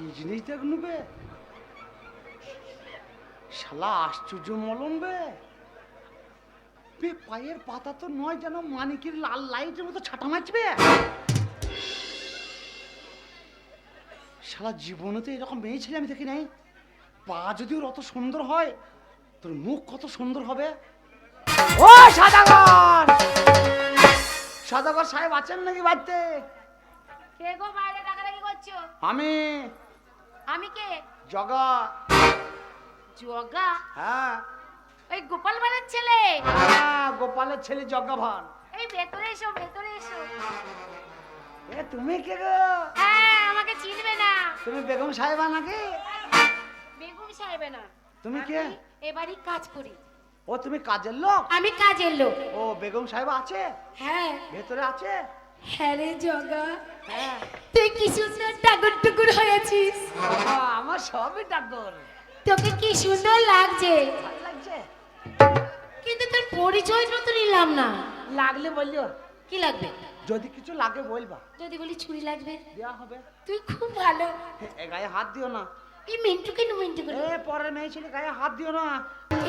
কি জিনিস দেখনু বে? শালা আশ্চর্য মলম বে। বে পায়ের পাতা তো নয় যেন মানিকের লাল লাইটের মতো ছাটা মারছে শালা জীবনে তো এরকম মেয়ে ছেলে আমি দেখি নাই। পা যদি ওর অত সুন্দর হয় তোর মুখ কত সুন্দর হবে। ও সাদাগর! সাদাগর সাহেব আছেন নাকি বাড়িতে? কে গো বাইরে ডাকাডাকি করছ? আমি। আমি কে? জগা। জগা? হ্যাঁ। ওই গোপাল বাড়ির ছেলে? হ্যাঁ, গোপালের ছেলে জগা ভান এই ভেতরে এসো ভেতরে এসো। এ তুমি কে গো? হ্যাঁ আমাকে চিনবে না। তুমি বেগম সাহেবা নাকি? বেগম সাহেবে না। তুমি কে? আমি এবারই কাজ করি ও তুমি কাজের লোক? আমি কাজের লোক। ও বেগম সাহেবা আছে? হ্যাঁ। ভেতরে আছে? হ্যাঁ রে জগা। তুই কি সুন্দর টাকুর টুকুর হয়েছিস? আমার সবই ডাক্তার তোকে কি সুন্দর লাগছে? লাগছে? কিন্তু তোর পরিচয়টা তো নিলাম না। লাগলে বলল কি লাগবে? যদি কিছু লাগে বলবা। যদি বলি ছুরি লাগবে? দেওয়া হবে। তুই খুব ভালো। এ গায়ে হাত দিও না। এই মিন্টু কেন মিন্টু করে। এ পরের মেয়ে ছেলে গায়ে হাত দিও না।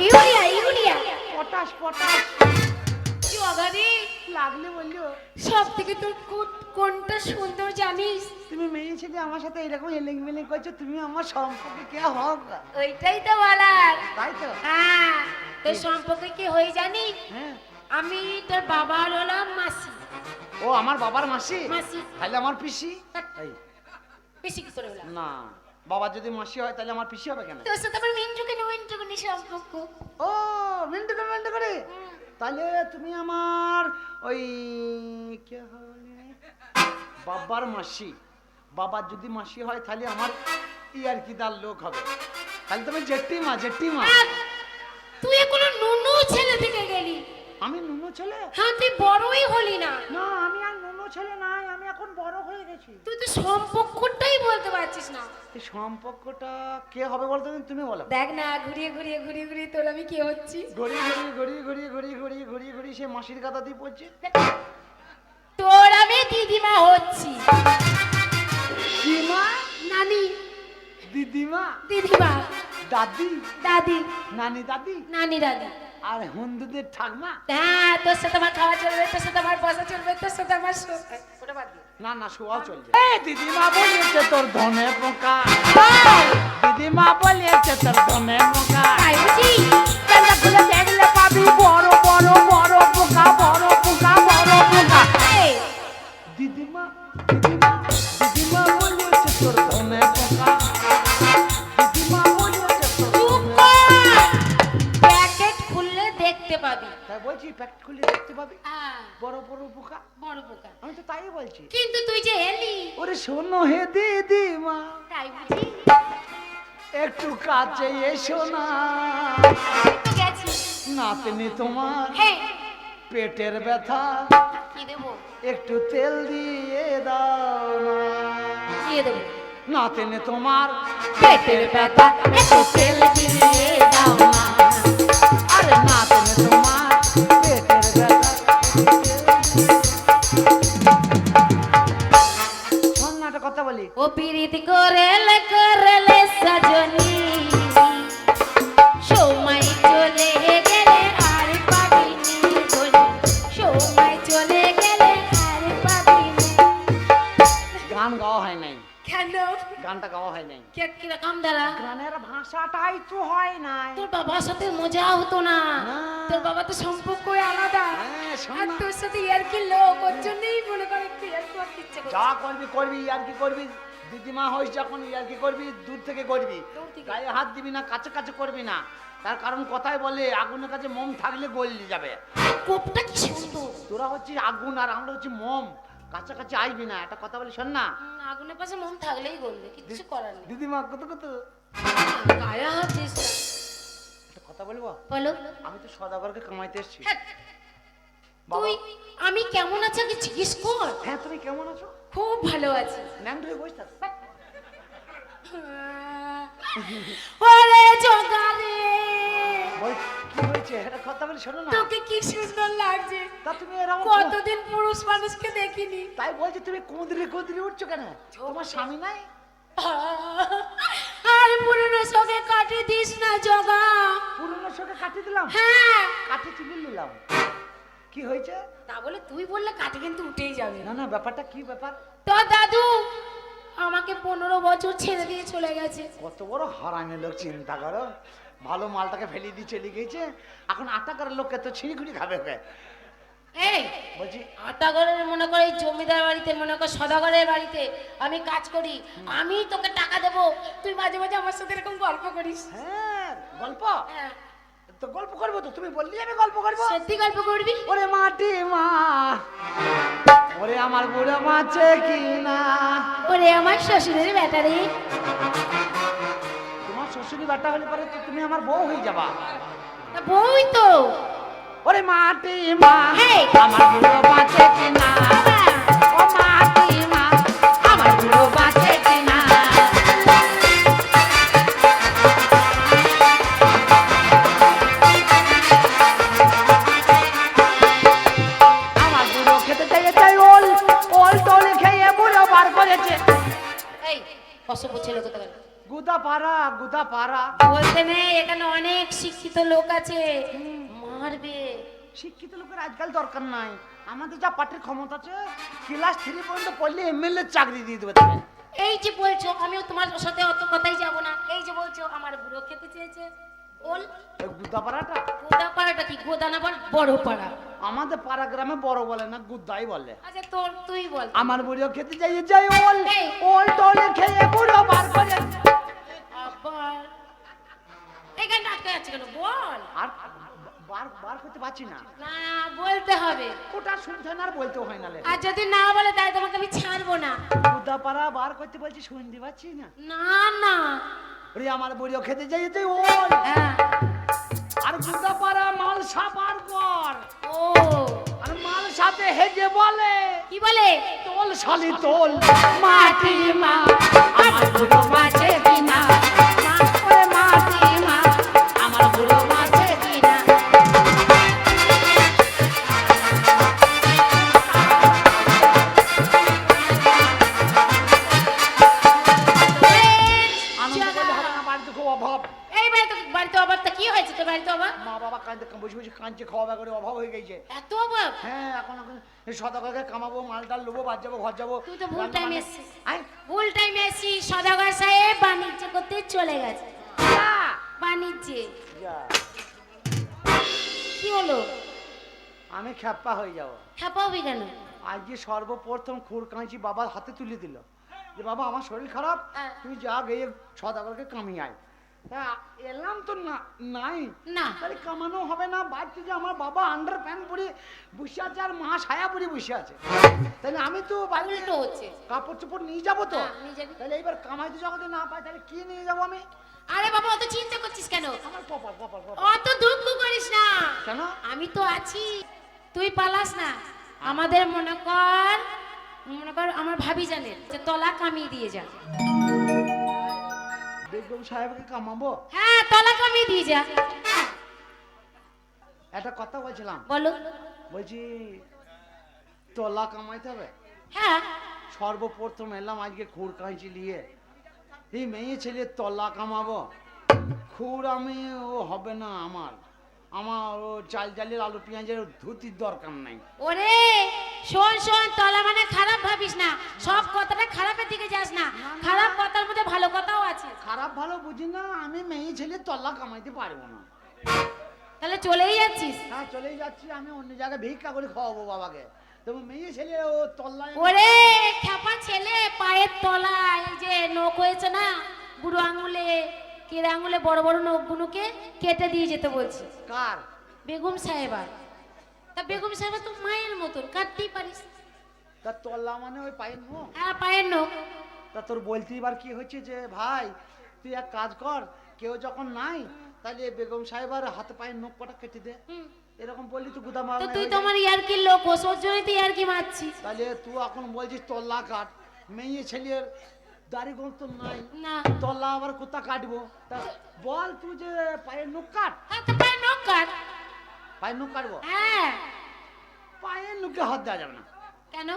Urea urea. Potash potash. Jaga রে লাগলে বলল সব থেকে তোর কোন- কোনটা সুন্দর জানিস? তুমি মেয়ে ছেলে আমার সাথে এরকম এলিং মেলিং করছ তুমি আমার সম্পর্কে কে হোক ওইটাই তো বলার। তাই তো। হ্যাঁ তোর সম্পর্কে কি হয়ে জানিস হ্যাঁ। আমি তোর বাবার হলাম মাসি। ও আমার বাবার মাসি? মাসি। তাহলে আমার পিসি? বেশি কি করে হলাম না বাবা যদি মাসি হয় তাহলে আমার পিসি হবে কেন? তোর সাথে আমার মিন্টু কেন মিন্টু কেন সম্পর্ক। ও মিন্টু করে মিন্টু করে তাহলে তুমি আমার ওই কে বাবার মাসি। বাবার যদি মাসি হয় তাহলে আমার ইয়ার কি দার লোক হবে। তাহলে তুমি জেঠিমা জেঠিমা। তুই কোনো নুনু ছেলে থেকে গেলি। আমি নুনু ছেলে? হ্যাঁ তুই বড়ই হলি না। না আমি আর নুনু ছেলে নাই বড় হয়ে গেছি। তুই তো সম্পর্কটাই বলতে পারছিস না। সম্পর্কটা কে হবে বলতো তুমি? বলো। দেখ না ঘুরিয়ে ঘুরিয়ে ঘুরিয়ে ঘুরিয়ে তোর আমি কি হচ্ছি? ঘুরিয়ে ঘুরিয়ে ঘুরিয়ে ঘুরিয়ে ঘুরিয়ে ঘুরিয়ে ঘুরিয়ে সে মাসির কথা দিয়ে পড়ছে। তোর আমি দিদিমা হচ্ছি। দিদিমা? নানি। দিদিমা? দিদিমা। দাদি? দাদি। নানি দাদি? নানি দাদি। আর হিন্দুদের ঠাকমা? হ্যাঁ তোর সাথে আমার খাওয়া চলবে তোর সাথে আমার বসা চলবে তোর সাথে আমার ওটা বাদ। না না শোয়াও চলবে এই দিদিমা বলিয়েছে তোর ধনে পোকা। দিদিমা বলিয়েছে তোর ধনে পোকা। তাই বুঝি? জানলা খুলে দেখলে পাবি বড় বড় বড় পোকা বড় পোকা বড় পোকা। দিদিমা দিদিমা দিদিমা বলিয়েছে তোর ধনে পোকা। তাই বলছি প্যাকেট খুলে দেখতে পাবি? বড় বড় পোকা বড় পোকা আমি তো তাই বলছি। কিন্তু তুই যে এলি। ওরে শোনো হে দিদিমা তাই বুঝি। একটু কাছে এসো না। নাতনি তোমার পেটের ব্যথা। কি দেবো? একটু তেল দিয়ে দাও না দিয়ে দেবো? নাতনি তোমার পেটের ব্যথা। একটু তেল দিয়ে দাও না ও পিরিত করেলে করেলে সজনী গানটা গাওয়া হয় নাই। কে কীরকম দাঁড়া? গানের ভাষাটাই তো হয় নাই। তোর বাবার সাথে মজা হতো না। তোর বাবা তো সম্পর্কই আলাদা। হ্যাঁ, আর তোর সাথে ইয়ার কি লোক? ওর জন্যই মনে করে একটু ইয়ার করতে ইচ্ছে করছে। যা করবি করবি আর কি করবি? দিদিমা হইস যখন আর কি করবি? দূর থেকে করবি। গায়ে হাত দিবি না কাছে কাছে করবি না। তার কারণ কথাই বলে আগুনের কাছে মোম থাকলে গলি যাবে। কোপটা কি সুন্দর। তোরা হচ্ছিস আগুন আর আমরা হচ্ছি মোম। কাছাকাছি আসবি না একটা কথা বলি শোন না। আগুনের পাশে মন থাকলেই বলবে কিছু করার নেই। দিদিমা কত কত? গায়ে হাত একটা কথা বলব? বলো। আমি তো সদাগরকে কামাইতে এসেছি। হ্যাঁ, তুই আমি কেমন আছি আগে জিজ্ঞেস কর। হ্যাঁ তুমি কেমন আছো? খুব ভালো আছি। ন্যাংট হয়ে বসে থাকো। ওরে জগারে বল কি হয়েছে? একটা কথা বলি শোনো না। তোকে কি সুন্দর লাগছে? তা তুমি এরকম কতদিন পুরুষ মানুষকে দেখিনি। তাই বলছি তুমি কুঁদরি কুঁদরি উঠছো কেন? তোমার স্বামী নাই? আর পুরনো সঙ্গে কাটি দিস না জগা। পুরনো শোকে কাটিয়ে দিলাম? হ্যাঁ। নিলাম। কি হয়েছে? তা বলে তুই বললে কাটি কিন্তু উঠেই যাবে। না না ব্যাপারটা কি ব্যাপার? তো দাদু আমাকে পনেরো বছর ছেড়ে দিয়ে চলে গেছে। কত বড় হারামি লোক চিন্তা করো। ভালো মালটাকে ফেলে দিয়ে চলে গেছে এখন আটা করার লোককে তো ছিঁড়ি খুঁড়ি খাবে ওকে। এই বলছি আটাগরের মনে করে এই জমিদার বাড়িতে মনে কর সদাগরের বাড়িতে আমি কাজ করি আমি তোকে টাকা দেব। তুই মাঝে মাঝে আমার সাথে এরকম গল্প করিস। হ্যাঁ গল্প? হ্যাঁ। তো গল্প করব তো তুমি বললি আমি গল্প করব? সত্যি গল্প করবি? ওরে মাটি মা ওরে আমার বুড়ো মাছে কি না ওরে আমার শ্বশুরের ব্যাটারি শ্বশুরি বাটা হলে পরে তো তুমি আমার বউ হয়ে যাবা। বউই তো। ওরে মাটি মা। আমার বাঁচে মাছে লোক আছে মারবে। শিক্ষিত লোকের আজকাল দরকার নাই। আমাদের যা পার্টির ক্ষমতা আছে ক্লাস থ্রি পর্যন্ত পড়লে এমএলএ চাকরি দিয়ে দেবে এই যে বলছো আমিও তোমার সাথে অত কথাই যাব না। এই যে বলছো আমার বুড়ো খেতে চেয়েছে। ওল গুদা পাড়াটা গোদা পাড়াটা কি? গোদা না বড় পাড়া। আমাদের পাড়া গ্রামে বড় বলে না গুদাই বলে। আচ্ছা তোর তুই বল। আমার বুড়িও খেতে যাই যাই ওল। ওল টোলে খেয়ে বুড়ো বার করে। আবার যাচ্ছে কেন? বল। আর বার বার করতে পারছি না। না বলতে হবে। ওটা শুনতে না আর বলতে হয় না। আর যদি না বলে তাই তোমাকে আমি ছাড়বো না। গুদা পাড়া বার করতে বলছি শুনতে পাচ্ছি না। না না। ওরে আমার বুড়িও খেতে যাই যাই ওল হ্যাঁ। আর গুদা পাড়া মাল সাবার কর। ও। আর মাল সাথে হেগে বলে। কি বলে? তোল শালি তোল মাটি মা আমার মাছে অভাব। এই বাড়িতে বাড়িতে অভাব তা কি হয়েছে তোর বাড়িতে অভাব? মা বাবা কাঁদতে বসে বসে কাঁদছে খাওয়া দাওয়া করে অভাব হয়ে গেছে। এত অভাব? হ্যাঁ এখন এখন সদাকাকে কামাবো মাল টাল নেব বাদ যাব ঘর যাব। তুই তো ভুল টাইমে এসেছিস। ভুল টাইমে এসি সদাগর সাহেব বাণিজ্য করতে চলে গেছে। যা, বাণিজ্যে। কি হলো? আমি খ্যাপ্পা হয়ে যাব। হ্যাপাবি কেন? আজকে সর্বপ্রথম খুর কাঁচি বাবার হাতে তুলে দিল। যে বাবা আমার শরীর খারাপ হ্যাঁ। তুই যা গিয়ে সদাগরকে কামিয়ে আয়। তা এলাম তো না নাই। না। তাহলে কামানো হবে না বাড়িতে যে আমার বাবা আন্ডার প্যান্ট পরে বসে আছে আর মা ছায়া পরে বসে আছে। তাহলে আমি তো হচ্ছে। কাপড় চোপড় নিয়ে যাব তো? হ্যাঁ। তাহলে এইবার কামাইতে না পাই তাহলে কি নিয়ে যাব আমি? আরে বাবা অত চিন্তা করছিস কেন? আমার কপাল কপাল কপাল অত দুঃখ করিস না। কেন? আমি তো আছি। তুই পালাস না। আমাদের মনে কর মনে কর আমার ভাবি জানেন যে তলা কামিয়ে দিয়ে যা। বেগম সাহেবকে কামাবো? হ্যাঁ তলা কামিয়ে দিয়ে যা। একটা কথা বলছিলাম। বলো। বলছি তলা কামাইতে হবে? হ্যাঁ। সর্বপ্রথম এলাম আজকে খুর কাঁচি নিয়ে। এই মেয়ে ছেলে তলা কামাবো। খুর আমি ও হবে না আমার। আমার ও চাল চালের আলু পেঁয়াজের ধুতির দরকার নাই। ওরে শোন শোন তলা মানে খারাপ ভাবিস না। সব কথাটা খারাপের দিকে যাস না। খারাপ কথার মধ্যে ভালো কথাও আছে। খারাপ ভালো বুঝি না আমি মেয়ে ছেলে তলা কামাইতে পারব না। তাহলে চলেই যাচ্ছিস। হ্যাঁ চলেই যাচ্ছি আমি অন্য জায়গায় ভিক্ষা করে খাওয়াবো বাবাকে। তবে মেয়ে ছেলে ও তল্লায় ওরে খ্যাপা ছেলে পায়ের তলা এই যে নখ হয়েছে না বুড়ো আঙুলে কেড়ে আঙুলে বড় বড় নখগুলোকে কেটে দিয়ে যেতে বলছি। কার? বেগম সাহেবা তা বেগম সাহেবা তো মায়ের মতন কাটতেই পারিস। তা তল্লা মানে ওই পায়ের মুখ হ্যাঁ পায়ের নখ। তা তোর বলতে এবার কি হচ্ছে যে ভাই তুই এক কাজ কর কেউ যখন নাই তাহলে বেগম সাহেবার হাতে পায়ের নখ কটা কেটে দে। এরকম বললি তো গুদাম তো তুই তো আমার ইয়ারকির লোক ওর জন্যই তো ইয়ারকি মারছিস। তাহলে তুই এখন বলছিস তল্লা কাট। মেয়ে ছেলের দাড়ি গোল তো নাই। না। তল্লা আবার কোথা কাটবো? তা বল তুই যে পায়ের নখ কাট। হ্যাঁ পায়ের নখ কাট। পায়ের নখ কাটবো? হ্যাঁ। পায়ের নুকে হাত দেওয়া যাবে না। কেন?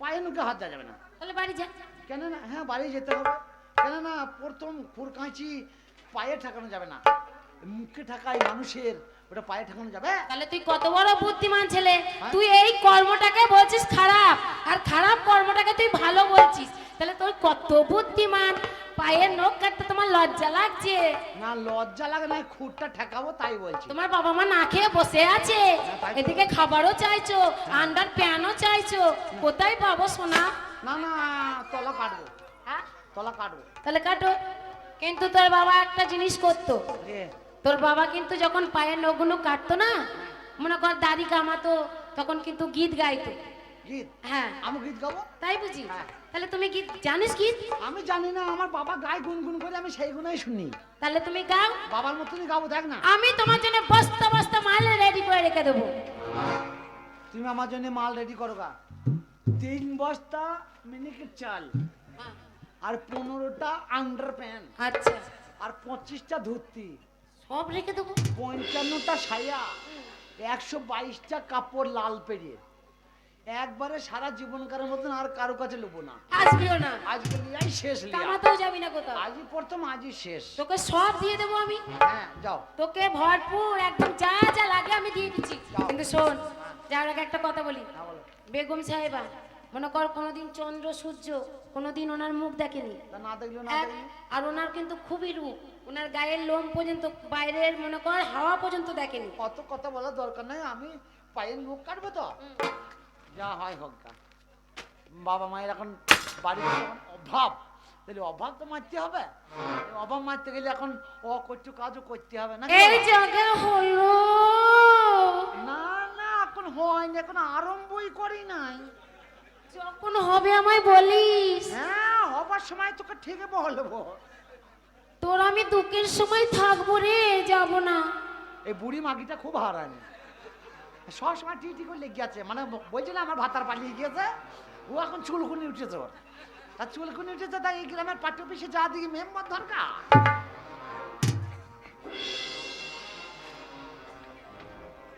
পায়ের নুকে হাত দেওয়া যাবে না। তাহলে বাড়ি যা। কেন না? হ্যাঁ বাড়ি যেতে হবে। কেন না? প্রথম খুরকাঁচি পায়ে ঠেকানো যাবে না। মুখে ঠেকায় মানুষের ওটা পায়ে ঠেকানো যাবে? তাহলে তুই কত বড় বুদ্ধিমান ছেলে? হ্যাঁ? তুই এই কর্মটাকে বলছিস খারাপ আর খারাপ কর্মটাকে তুই ভালো বলছিস। তাহলে তুই কত বুদ্ধিমান? পায়ের নখ কাটতে তোমার লজ্জা লাগছে? না লজ্জা লাগে না খুঁটটা ঠেকাবো তাই বলছি। তোমার বাবা মা না খেয়ে বসে আছে। হ্যাঁ, এদিকে খাবারও চাইছো আন্ডার প্যানও চাইছো। কোথায় পাবো সোনা? না না তলা কাটবো। হ্যাঁ? তলা কাটবো। তাহলে কাটো। কিন্তু তোর বাবা একটা জিনিস করতো। তোর বাবা কিন্তু যখন পায়ের নখগুলো কাটতো না মনে কর দাড়ি কামাতো তখন কিন্তু গীত গাইতো। গীত? হ্যাঁ। আমি গীত গাবো? তাই বুঝি? হ্যাঁ। তাহলে তুমি গীত জানিস গীত? আমি জানি না আমার বাবা গায়ে গুনগুন করে আমি সেই গুনাই শুনি। তাহলে তুমি গাও। বাবার মতনই গাবো দেখ না। আমি তোমার জন্য বস্তা বস্তা মাল রেডি করে রেখে দেবো। তুমি আমার জন্য মাল রেডি করো গা। তিন বস্তা মিনিকেট চাল আর পনেরোটা আন্ডার প্যান্ট আচ্ছা। আর পঁচিশটা ধুতি। সব রেখে দেবো। পঞ্চান্নটা সায়া একশো বাইশটা কাপড় লাল পেরিয়ে। একবারে সারা জীবনকারের মতন আর কারও কাছে না। আসবিও না। আজকে লিয়াই শেষ লিয়া। কামাতেও যাবি না কোথাও। আজই প্রথম আজই শেষ। তোকে সব দিয়ে দেবো আমি। হ্যাঁ যাও। তোকে ভরপুর একদম যা যা লাগে আমি দিয়ে দিচ্ছি। কিন্তু শোন যাওয়ার আগে একটা কথা বলি। হ্যাঁ বেগম সাহেবা মনে কর কোনোদিন চন্দ্র সূর্য কোনোদিন ওনার মুখ দেখেনি। আর ওনার কিন্তু খুবই রূপ। ওনার গায়ের লোম পর্যন্ত বাইরের মনে কর হাওয়া পর্যন্ত দেখেনি। অত কথা বলার দরকার নাই আমি পায়ের মুখ কাটবো তো? যা হয় হোক বাবা মায়ের এখন বাড়িতে যখন অভাব। তাহলে অভাব তো মারতে হবে। অভাব মারতে গেলে এখন অকর্য কাজও করতে হবে না এই জায়গা হলো। না না এখন হয়নি এখন আরম্ভই করি নাই। যখন হবে আমায় বলিস। হ্যাঁ হবার সময় তোকে ঠিক বলব। তোর আমি দুঃখের সময় থাকব রে যাব না। এই বুড়ি মাগিটা খুব হারানি সবসময় টি টি করে লেগে আছে। মানে বলছে না আমার ভাতার পালিয়ে গিয়েছে। ও এখন চুলকুনি উঠেছে ওর। তার চুলকুনি উঠেছে তাই এই গ্রামের পাঠ্য অফিসে যা দিকে মেম্বার দরকার।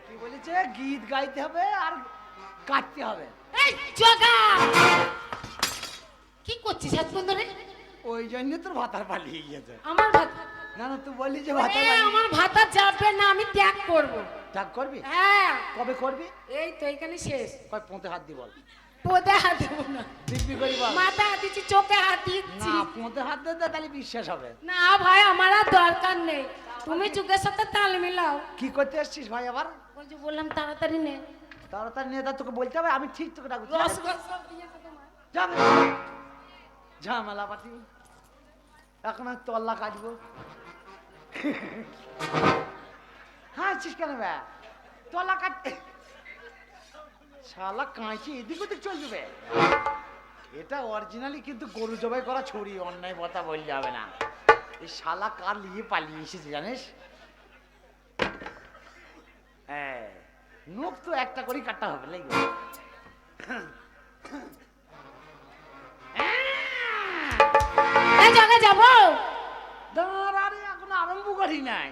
কি বলেছে? গীত গাইতে হবে আর কাটতে হবে। এই জগা! কি করছিস এতক্ষণ ধরে ওই জন্য তোর ভাতার পালিয়ে গিয়েছে আমার ভাত না না তুই বললি যে এ, আমার ভাতা যাবে না আমি ত্যাগ করব। করবি? হ্যাঁ। কবে করবি? এই তো এখানে শেষ। কয় পোঁতে হাত দি বল। পোদে হাত দেবো না। দিব্যি করি বল। মাথা হাত দিচ্ছি চোখে হাত দিচ্ছি। না পোঁতে হাত দে তাহলে বিশ্বাস হবে। না ভাই আমার আর দরকার নেই। তুমি যুগের সাথে তাল মিলাও। কি করতে এসছিস ভাই আবার? যে বললাম তাড়াতাড়ি নে। তাড়াতাড়ি যা, তোকে বলতে হবে আমি ঠিক তোকে। যাবে ঝামেলা পাতি। এখন আমি তল্লা কাটবো। হ্যাঁ আছিস কেন ব্যা তল্লা কাটতে শালা কাঁচি এদিক ওদিক চলে যাবে এটা অরিজিনালি কিন্তু গরু জবাই করা ছড়ি অন্যায় কথা বল যাবে না। এই শালা কার নিয়ে পালিয়ে এসেছে জানিস? হ্যাঁ নখ তো একটা করেই কাটতে হবে লাগবে যাব? এখন আরম্ভ করি নাই।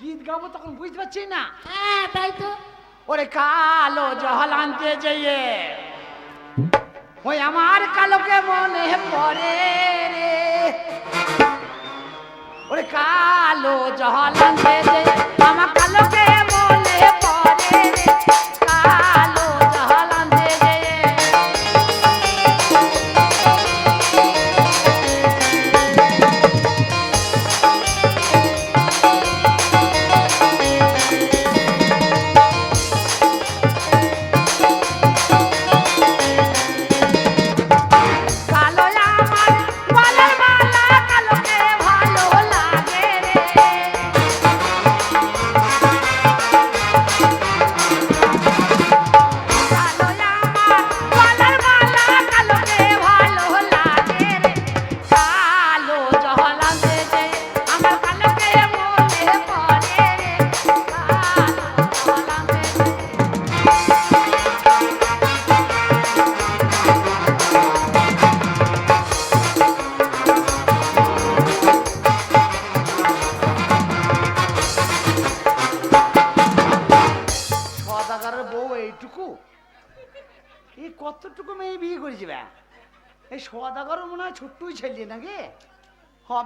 গীত গাবো তখন বুঝতে পারছি না। হ্যাঁ তাই তো। ওরে কালো জহল আনতে যেয়ে ওই আমার কালোকে মনে পড়ে রে। ওরে কালো জহল আনতে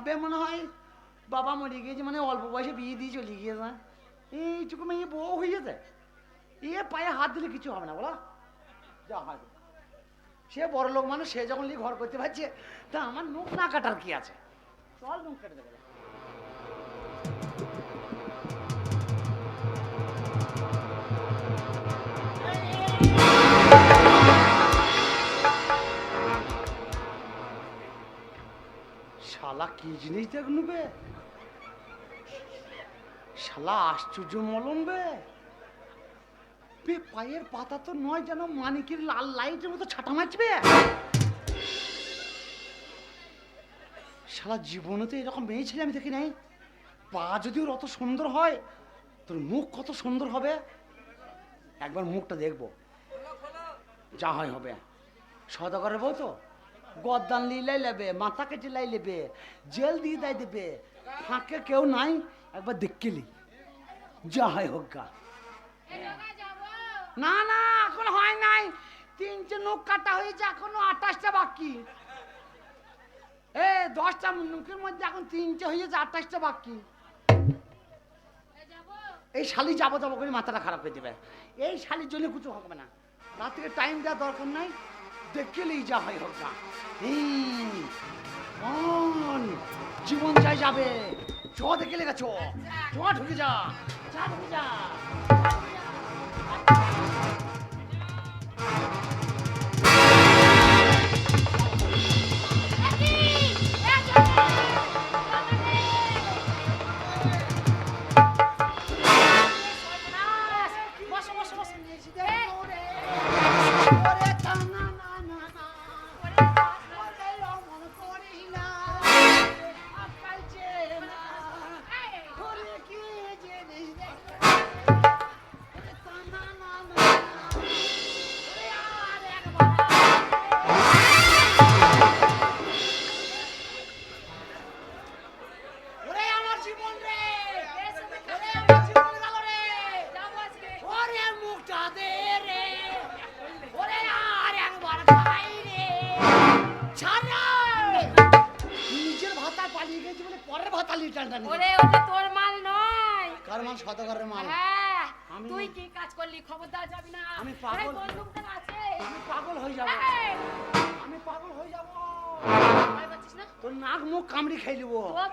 হবে মনে হয়, বাবা মরে গিয়েছে মানে অল্প বয়সে বিয়ে দিয়ে চলে গিয়েছে। এইটুকু মেয়ে বউ হয়ে যেতে এ পায়ে হাত দিলে কিছু হবে না, বলা। যা হয়। সে বড় লোক মানুষ, সে যখন ঘর করতে পারছে, তা আমার মুখ না কাটার কি আছে? চল নুখ কেটে দেবে। শালা, কি জিনিস দেখনু বে শালা, আশ্চর্য মলম বে। পায়ের পাতা তো নয় যেন মানিকের লাল লাইটের মতো ছাটা মারবে শালা, জীবনে তো এরকম মেয়ে ছেলে আমি দেখি নাই। পা যদি ওর অত সুন্দর হয়, তোর মুখ কত সুন্দর হবে? একবার মুখটা দেখব। যা হয় হবে। সদাগরের বউ তো গদ্দান লিলাই লেবে, মাথা কেটে লাই লেবে, জেল দিয়ে দেয় দেবে। ফাঁকে কেউ নাই, একবার দেখকেলি যা হয় হোক গা। না না, এখন হয় নাই। তিনটে নখ কাটা হয়েছে, এখনও আঠাশটা বাকি। এ, দশটা নখের মধ্যে এখন তিনটে হয়েছে, আঠাশটা বাকি। এই শালি যাব যাব করে মাথাটা খারাপ হয়ে যাবে। এই শালির জন্য কিছু হবে না। রাত্রে টাইম দেওয়ার দরকার নাই। দেখলেই যা হয় হোক না। এই, অন, জীবন চাই যাবে। চ দেখে লেগেছ। চ ঢুকে যা চা ঢুকে যা।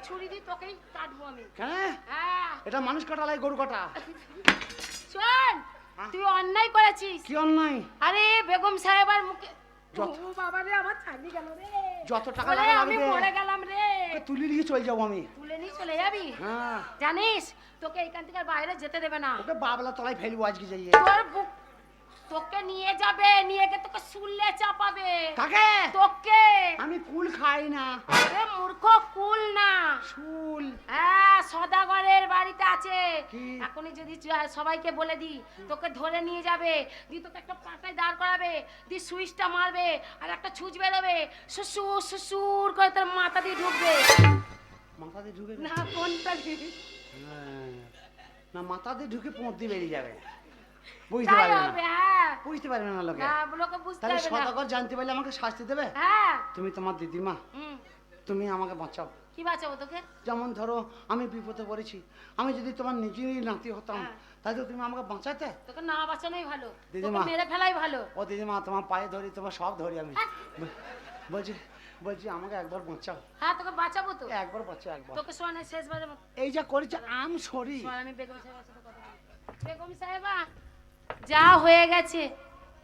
ছুরি দিয়ে তোকেই কাটবো আমি। হ্যাঁ। এটা মানুষ কাটা লাই গরু কাটা। শোন হ্যাঁ? তুই অন্যায় করেছিস। কি অন্যায়? আরে বেগম সাহেবার মুখে বাবা রে আমার ছাগি গেল রে। যত টাকা লাগে আমি মরে গেলাম রে। তুলে নিয়ে চলে যাব আমি। তুলে নিয়ে চলে যাবি? হ্যাঁ। জানিস তোকে এখান থেকে বাইরে যেতে দেবে না। ওকে বাবলা তলায় ফেলব আজকে যাইয়ে। তোর বুক তোকে নিয়ে যাবে নিয়ে গিয়ে তোকে চাপাবে। কাকে? তোকে। আমি কুল খাই না। এ মূর্খ কুল না। শুল হ্যাঁ সদাগরের বাড়িতে আছে। এখনই যদি সবাইকে বলে দি তোকে ধরে নিয়ে যাবে। দি তোকে একটা পাটায় দাঁড় করাবে দি সুইচটা মারবে আর একটা ছুঁচ বেরোবে। শ্বশুর শ্বশুর করে তোর মাথা দিয়ে ঢুকবে। মাথা দিয়ে ঢুকে না কোনটা হ্যাঁ। না মাথা দিয়ে ঢুকে পোঁত দিয়ে বেরিয়ে যাবে। বুঝতে পারবে না। হ্যাঁ। বুঝতে পারবে না লোকে। তাহলে সদাগর জানতে পারলে আমাকে শাস্তি দেবে? হ্যাঁ। তুমি তোমার দিদিমা তুমি আমাকে বাঁচাও। কি বাঁচাবো তোকে? যেমন ধরো আমি বিপদে পড়েছি। আমি যদি তোমার নিজেরই নাতি হতাম হ্যাঁ। তাহলে তুমি আমাকে বাঁচাতে? তোকে না বাঁচানোই ভালো। দিদিমা। মেরে ফেলাই ভালো। ও দিদিমা তোমার পায়ে ধরি তোমার সব ধরি আমি। বলছি বলছি আমাকে একবার বাঁচাও। হ্যাঁ তোকে বাঁচাবো তো। একবার বাঁচাও একবার। তোকে শোনে শেষবারের মতো এই যা করেছে আম সরি। শোন, আমি বেগম সাহেবের কথা বেগম সাহেবা যা হয়ে গেছে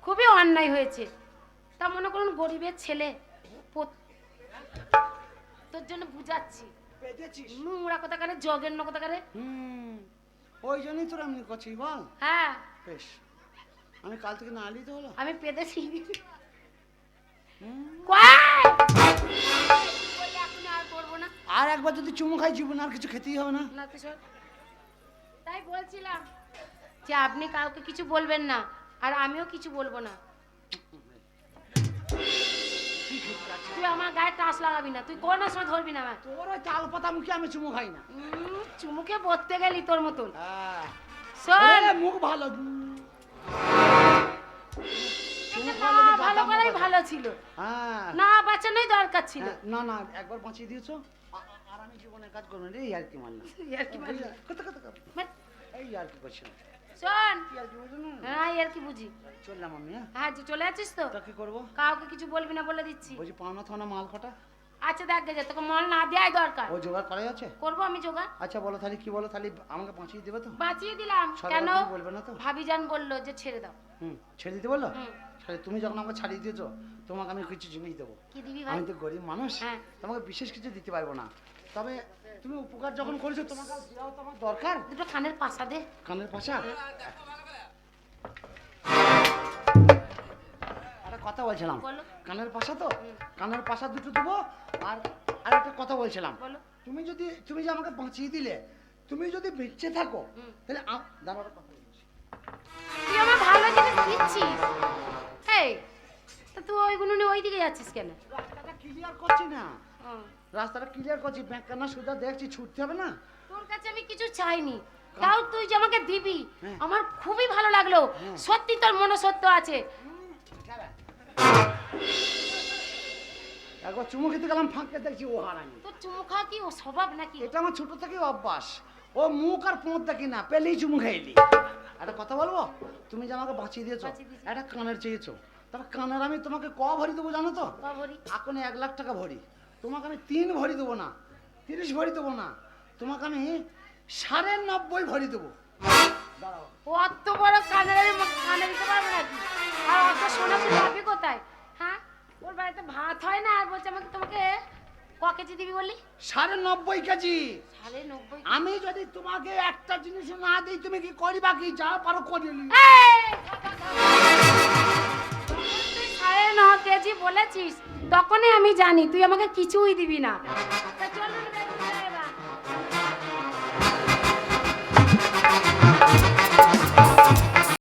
খুবই অন্যায় হয়েছে। তা মনে করুন গরিবের ছেলে তোর জন্য বুঝাচ্ছি। নোংরা কোথাকারে জগেন্য কোথাকারে হুম ওই জন্যই তোর এমনি করছিস বল। হ্যাঁ। বেশ আমি কাল থেকে না আলি তো হলো আমি এখন আর করব না আর একবার যদি চুমু খাই জীবনে আর কিছু খেতেই হবে না। তাই বলছিলাম। যে আপনি কাউকে কিছু বলবেন না আর আমিও কিছু বলব না। তুই আমার গায়ে টাচ লাগাবি না তুই কোন সময় ধরবি না আমার তোর ওই তাল পাতা মুখে আমি চুমু খাই না। চুমুকে বলতে গেলি তোর মতন। হ্যাঁ। শোন। মুখ ভালো। ভালো করাই ভালো ছিল। হ্যাঁ। না বাঁচানোই দরকার ছিল। হ্যাঁ, না না একবার বাঁচিয়ে দিয়েছ। আর আমি জীবনে কাজ করব রে আর কি মানলাম ইয়ার কি? কত কত কত এই আর কি করছিলাম। শোন। কি আর কি বলছো না হ্যাঁ ইয়ার কি বুঝি? চললাম আমি হ্যাঁ? হ্যাঁ চলে আছিস তো? তা কি করব? কাউকে কিছু বলবি না বলে দিচ্ছি। বলছি পাওনা থানা মাল কটা? আচ্ছা দেখ গে তোকে মল না দেওয়াই দরকার। ও জোগাড় করা যাচ্ছে করব আমি জোগাড়। আচ্ছা বলো তাহলে কি বলো তাহলে আমাকে বাঁচিয়ে দেবে তো? বাঁচিয়ে দিলাম। সরকার কেন? কিছু বলবে না তো? ভাবিজান বলল যে ছেড়ে দাও। হুম ছেড়ে দিতে বলল? তুমি যখন আমাকে ছাড়িয়ে দিয়েছ তোমাকে আমি কিছু জিনিস দেবো। কি দিবি আমি তো গরিব মানুষ। তোমাকে বিশেষ কিছু দিতে পারব না। তবে তুমি উপকার যখন করেছ তোমাকে আর দেওয়াও তো আমার দরকার? দুটো কানের পাশা দে। কানের পাশা? একটা কথা বলছিলাম। কানের পাশা তো? কানের পাশা দুটো দেবো আর আর একটা কথা বলছিলাম। তুমি যদি তুমি যে আমাকে বাঁচিয়ে দিলে তুমি যদি বেঁচে থাকো তাহলে একটা কথা তুই আমার ভালো জিনিস দিচ্ছিস। এই তা তুই ওইগুলো নিয়ে ওই দিকে যাচ্ছিস কেন? রাস্তাটা ক্লিয়ার করছি না। রাস্তাটা ক্লিয়ার করছি ব্যাংক কান্না সুদা দেখছি ছুটতে হবে না? তোর কাছে আমি কিছু চাইনি। তাও তুই যে আমাকে দিবি হ্যাঁ। আমার খুবই ভালো লাগল। হ্যাঁ। সত্যি তোর মনে সত্য আছে একবার চুমু খেতে গেলাম ফাঁকে দেখছি ও হারানি তোর চুমু খাওয়া কি ও স্বভাব নাকি? এটা আমার ছোট থেকে অভ্যাস। ও মুখ আর পোঁত দেখি না পেলেই চুমু খাইলি একটা কথা বলব? তুমি যে আমাকে বাঁচিয়ে দিয়েছ একটা কানের চেয়েছো তবে কানের আমি তোমাকে ক ভরি দেবো জানো তো? এখন এক লাখ টাকা ভরি। তোমাকে আমি তিন ভরি দেবো না তিরিশ ভরি দেবো না তোমাকে আমি সাড়ে নব্বই ভরি দেবো। ও অত বড় কানের আমি মা- কানে দিতে পারব নাকি? আর অত সোনা পাবি কোথায়? হ্যাঁ? ওর বাড়িতে ভাত হয় না আর বলছে আমাকে তোমাকে ক কেজি দিবি বললি? সাড়ে নব্বই কেজি। সাড়ে নব্বই আমি যদি তোমাকে একটা জিনিস না দিই তুমি কি করিবা কি? যা পারো করি কেজি বলেছিস তখনই আমি জানি তুই আমাকে কিছুই দিবি না।